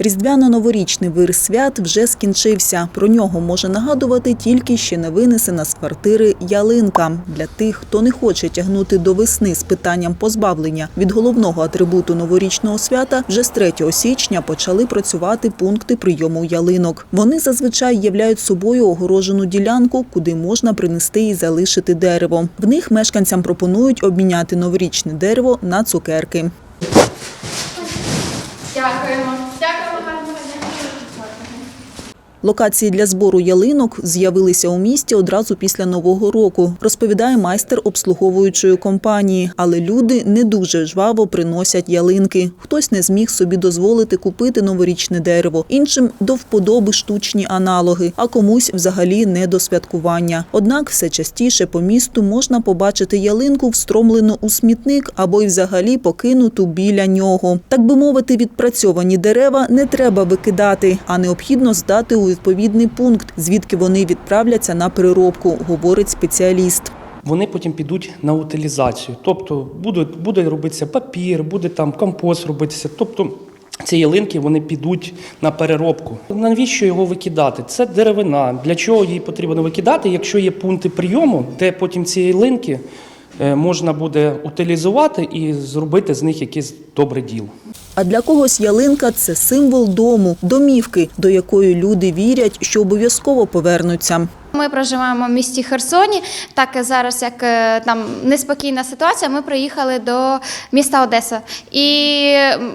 Різдвяно-новорічний вир свят вже скінчився. Про нього може нагадувати тільки ще не винесена з квартири ялинка. Для тих, хто не хоче тягнути до весни з питанням позбавлення від головного атрибуту новорічного свята, вже з 3 січня почали працювати пункти прийому ялинок. Вони зазвичай являють собою огорожену ділянку, куди можна принести і залишити дерево. В них мешканцям пропонують обміняти новорічне дерево на цукерки. Дякуємо. Локації для збору ялинок з'явилися у місті одразу після нового року, розповідає майстер обслуговуючої компанії. Але люди не дуже жваво приносять ялинки. Хтось не зміг собі дозволити купити новорічне дерево, іншим до вподоби штучні аналоги, а комусь взагалі не до святкування. Однак все частіше по місту можна побачити ялинку встромлену у смітник або й взагалі покинуту біля нього. Так би мовити, відпрацьовані дерева не треба викидати, а необхідно здати у відповідний пункт, звідки вони відправляться на переробку, говорить спеціаліст. Вони потім підуть на утилізацію. Тобто буде, буде робитися папір, буде там компост робитися. Тобто ці ялинки вони підуть на переробку. Навіщо його викидати? Це деревина. Для чого її потрібно викидати, якщо є пункти прийому, де потім ці ялинки е, можна буде утилізувати і зробити з них якесь добре діло. А для когось ялинка це символ дому, домівки, до якої люди вірять, що обов'язково повернуться. Ми проживаємо в місті Херсоні. Так зараз, як е, там неспокійна ситуація, ми приїхали до міста Одеса. І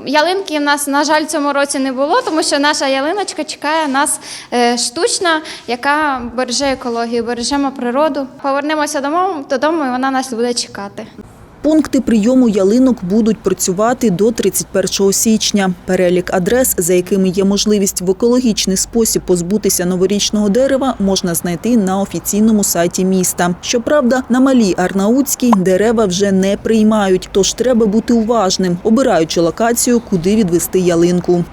ялинки в нас, на жаль, цьому році не було, тому що наша ялиночка чекає нас е, штучна, яка береже екологію, бережемо природу. Повернемося додому, додому, і вона нас буде чекати. Пункти прийому ялинок будуть працювати до 31 січня. Перелік адрес, за якими є можливість в екологічний спосіб позбутися новорічного дерева, можна знайти на офіційному сайті міста. Щоправда, на малій Арнаутській дерева вже не приймають, тож треба бути уважним, обираючи локацію, куди відвести ялинку.